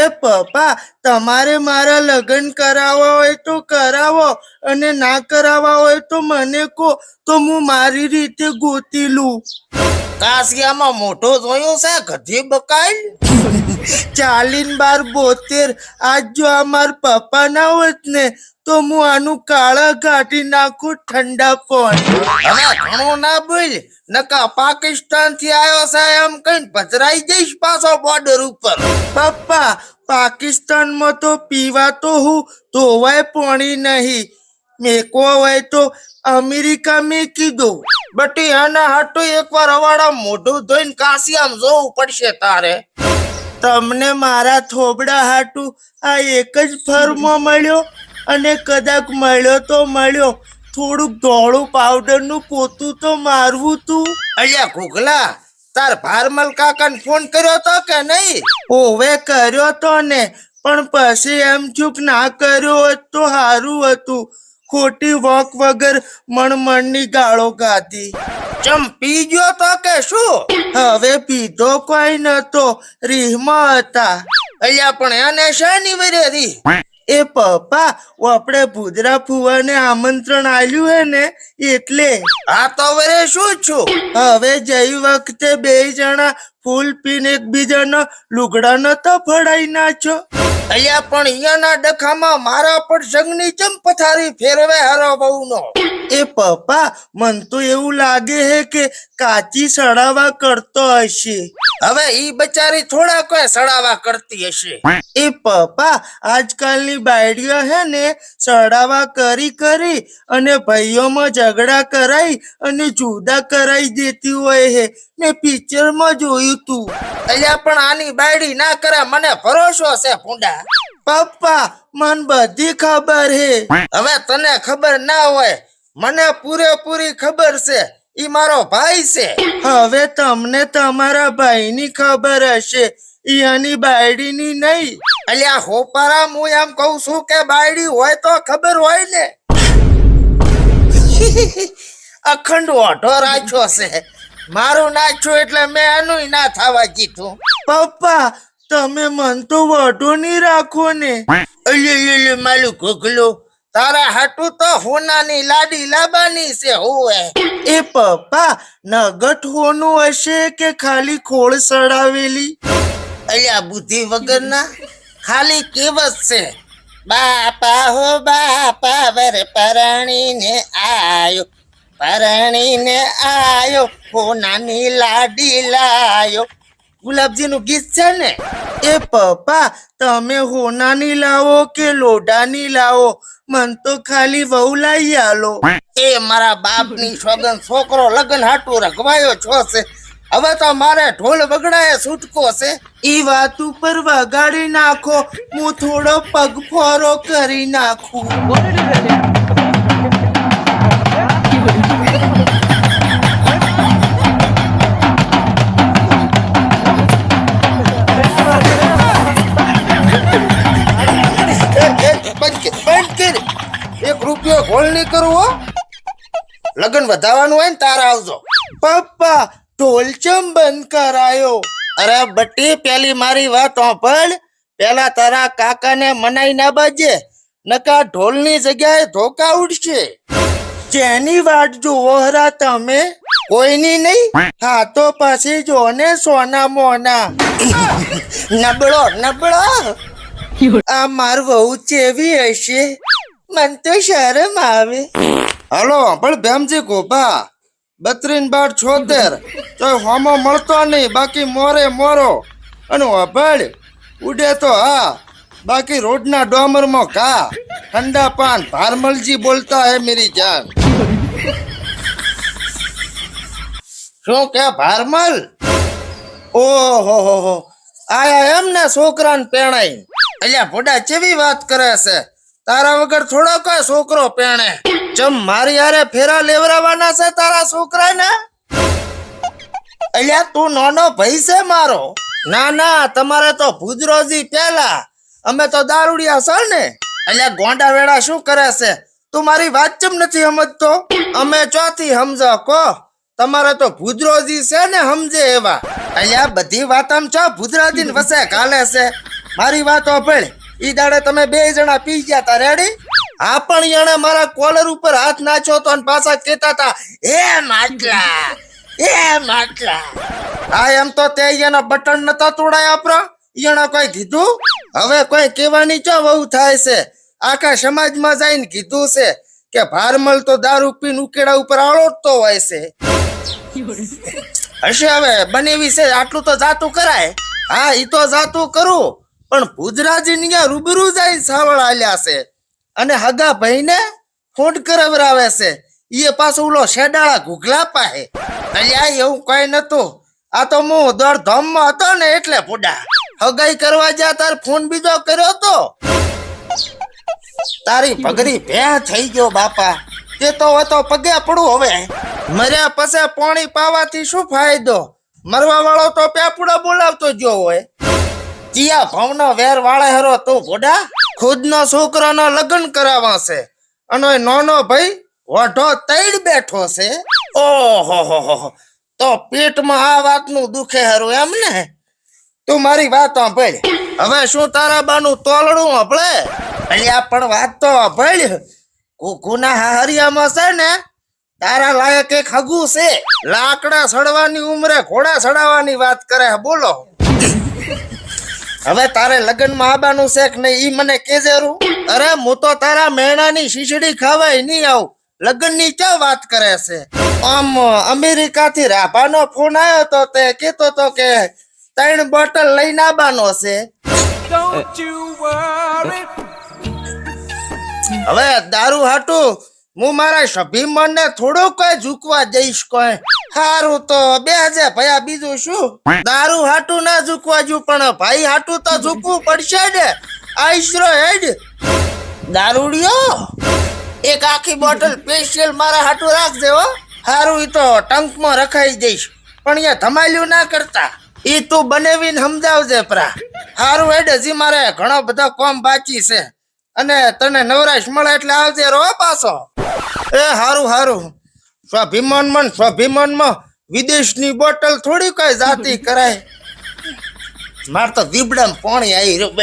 એ પપ્પા, તમારે મારા લગ્ન કરાવવા હોય તો કરાવો અને ના કરાવવા હોય તો મને કહો, તો હું મારી રીતે ગોતી લઉં. કાશિયામાં મોટો જોયો છે, ગધી બકાઈ? ચાલીન બાર બોતેર, આજ જો અમાર પપ્પા ના હોત ને તો હું આનું કાળા કાઢી નાખું ઠંડા પાણી. નકા પાકિસ્તાનથી આવ્યો છે એમ કઈ પધરાઈ જઈશ પાછો બોર્ડર ઉપર. પપ્પા, પાકિસ્તાનમાં તો પીવા તો હું ધોવાય પાણી નહીં. મેકો હોય તો અમેરિકા મેકી દો બટી આના હાટો એકવાર અવાડા મોઢું ધોઈને કાશી આમ જોવું પડશે તારે. તમને મારા થોબડા હાટું આ એક જ ફર્મો મળ્યો? અને કદાચ મળ્યો તો મળ્યો. થોડુંક ધોળું પાવડરનું પોતું તો મારવું તું. અલ્યા ઘુગલા તાર ભારમલ કાકાને ફોન કર્યો તો કે નહીં? ઓવે કર્યો તો ને. પણ પછી એમ ચૂક ના કર્યો હોત તો સારું હતું. ખોટી વોક વગર મણમણની ગાળો ગાધી. ચમ પી ગયો તો કે શું? હવે પીધો કોઈ નતો. રીહમાં હતા. અલ્યા પણ એને શાની વરે રી? એ પપ્પા આપણે ભૂદરા ફુવાને આમંત્રણ આલ્યું હે ને એટલે. આ તો વરે શું છું? હવે જઈ વખતે બે જણા ફૂલ પીને એકબીજાના લુગડા તો ફડાઈ નાચો અહીંયા પણ અહીંયાના ડખામાં મારા પર સંગની ચમ પથારી ફેરવે હરો બહુનો એ પપ્પા મન તો એવું લાગે હે કે કાચી સડાવા કરતો હશે. હવે ઈ બચારી થોડા કોઈ સડાવા કરતી હશે. એ પપ્પા આજકાલની બાયડીઓ હે ને સડાવા કરી કરી અને ભાઈઓમાં ઝઘડા કરાઈ અને જુદા કરાઈ દેતી હોય હે. મેં પિક્ચરમાં જોયું તું. અલ્યા પણ આની બાયડી ના કરે મને ભરોસો છે ફૂંડા પપ્પા મન બધી ખબર હે. હવે તને ખબર ના હોય મને પૂરેપૂરી ખબર છે. ઈ મારો ભાઈ છે. હવે તમને તમારા ભાઈની ખબર હશે. ઈયાની બાયડીની નહીં. અલ્યા હોપારા હું એમ કહું છું કે બાયડી હોય તો ખબર હોય ને. અખંડ ઓઢો રાખ્યો છે. મારું નાખ્યું એટલે મેં એનું ના થવા કીધું. પપ્પા તમે મન તો વઢો નહીં રાખો ને. અલ્યો માલું ઘોઘલું. તારા હાટું તો હોનાની લાડી લાબાની છે હોવે એ પપ્પા નગટ હોનું હશે કે ખાલી ખોળ સડાવેલી? અલ્યા બુદ્ધિ વગરના ખાલી કેવત છે. બાપા હો બાપા વર પરણીને આયો. પરણીને આયો હોનાની લાડી લાયો. ગુલાબજીનું ગીત છે ને? એ પપ્પા, તમે હોનાની લાવો કે લોઢાની લાવો? મન તો ખાલી વહુ લાવી આલો. એ મારા બાપની સોગન છોકરો લગન હાટુ રખવાયો છો છે. હવે તો મારે ઢોલ વગડાએ છૂટકો છે. ઈ વાત ઉપર વગાડી નાખો. હું થોડો પગફોરો કરી નાખું. રૂપિયો ઘોળ નહીં કરવો. લગન વધાવવાનું હોય ને તારા આવજો. પપ્પા ઢોલચમ બંધ કરાયો? અરે બટ્ટી પેલી મારી વાત સાંભળ. પેલા તારા કાકાને મનાઈ ના બાજે. નકા ઢોલની જગ્યાએ ધોકા ઉડશે. જેની વાટ જુઓ હરા તમે? કોઈની નહીં. હા તો પછી જો ને સોના મોના. નબળો નબળો. આ માર વહુ ચેવી હશે. મન તો શરમ આવે. હલો, પણ ભેમજી ગોભા, બત્રીન બાર છોતેર તો હોમો મળતો નહીં, બાકી મોરે મોરો. અને અભળ ઉડે તો હા, બાકી રોડના ડોમરમાં કા ઠંડા પાન, ભારમલજી બોલતા હે મેરી જાન. શું કે ભારમલ? ઓહો, હો હો આયા એમ ને છોકરાને પેણાઈ અલ્યા ભોડા ચેવી વાત કરે છે. તારા વગર થોડો કઈ છોકરો પેણે. ચમ મારી હારે ફેરા લેવરાવાના છે તારા છોકરાને? અલ્યા, તું નાનો ભાઈ છે મારો. ના ના, તમારે તો ભુજરોજી પેલા. અમે તો દારૂડિયા છે ને. અલ્યા, ગોંડા વેડા શું કરે છે? તું મારી વાત ચમ નથી સમજતો? અમે ચોથી સમજો કો તમારે તો ભુજરોજી છે ને સમજે એવા. અલ્યા, બધી વાત આમ છો ભુજરાજી વસે, કાલે છે. મારી વાત સાંભળ. ઈ દાડે તમે બે જણા પી ગયા તા રેડી હા, પણ યાણે મારા કોલર ઉપર હાથ નાખ્યો તો અને પાછા કહેતા હતા, એ માટલા એ માટલા. આ એમ તો તે એના બટન નતા તોડાય આપણા. ઈયાણે કોઈ કીધું? હવે કોઈ કહેવાની ચો બહુ થાય છે? આખા સમાજમાં જઈને કીધું છે કે ભારમલ તો દારૂ પીને ઉકેડા ઉપર આળોટતો હોય છે. હશે હવે, બનેવી છે, આટલું તો જાતું કરાય. હા, ઈ તો જાતું કરું. પણ ભુજરાજી રૂબરૂ જાય સાવળ આલ્યા છે. અને હગા ભાઈને ફોન કરાવરાવે છે. એ પાછો ઓલો શેડાળા ઘૂઘલા પાહે અલ્યા એવું કઈ નતું આ તો હું દર ધામમાં હતો ને એટલે પુડા હગાઈ કરવા જ્યાં તાર ફોન બીજો કર્યો તો. તારી પગરી ભે થઈ ગયો બાપા. તે તો હતો પગે પડું હવે. મર્યા પછી પાણી પાવાથી શું ફાયદો? મરવા વાળો તો પેપુડા બોલાવતો જો હોય. ચિયા ભવનો વેર વાળે હરો તું ભોડા? ખુદનો છોકરાનો લગ્ન કરાવવા છે. અને નોનો ભાઈ વઢો તૈડ બેઠો છે. ઓહો, હો હો. તો પેટમાં આ વાતનું દુખે હરું એમ ને? તું મારી વાત સાંભળ. હવે શું તારા બાનું તોલડું સાંભળે અલ્યા પણ વાત તો સાંભળ કુકુના હાહરિયામાં છે ને, તારા લાયક એક હગું છે. લાકડા સડવાની ઉંમરે ઘોડા સડાવવાની વાત કરે બોલો. હવે તારે લગ્નમાં આવવાનું છે કે નહીં ઈ મને કેજે રૂ? અરે હું તો તારા મેણાની શીશડી ખાવાય નહીં આવું. લગ્નની ક્યાં વાત કરે છે? આમ અમેરિકાથી રાભાનો ફોન આવ્યો તો તે કહેતો તો કે ત્રણ બોટલ લઈને આવવાનો છે. હવે દારૂ હાટું હું મારા સભિમન ને થોડું કઈ ઝૂકવા જઈશ કોઈ. હારું તો બે હજાર ભયા બીજું શું? દારૂ હાટું ના ઝૂકવા જુ પણ ભાઈ હાટું તો ઝૂકવું પડશે ને. આઈશ્રો હેડ. દારૂડિયો? એક આખી બોટલ સ્પેશિયલ મારા હાટું રાખજે હો. હારું ઈ તો ટંકમાં રખાઈ જઈશ. પણ અહીંયા ધમાલ્યું ના કરતા. ઈ તું બનેવીને સમજાવજે પ્રા. હારું હેડ, હજી મારે ઘણો બધો કોમ બાકી છે. અને તને નવરાશ મળે એટલે આવજે રો પાછો. એ હારું હારું. સ્વાભિમાનમાં સ્વાભિમાનમાં વિદેશની બોટલ થોડી કઈ જાતી કરાય. માર તો દીબડામાં પાણી આવી રહ્યું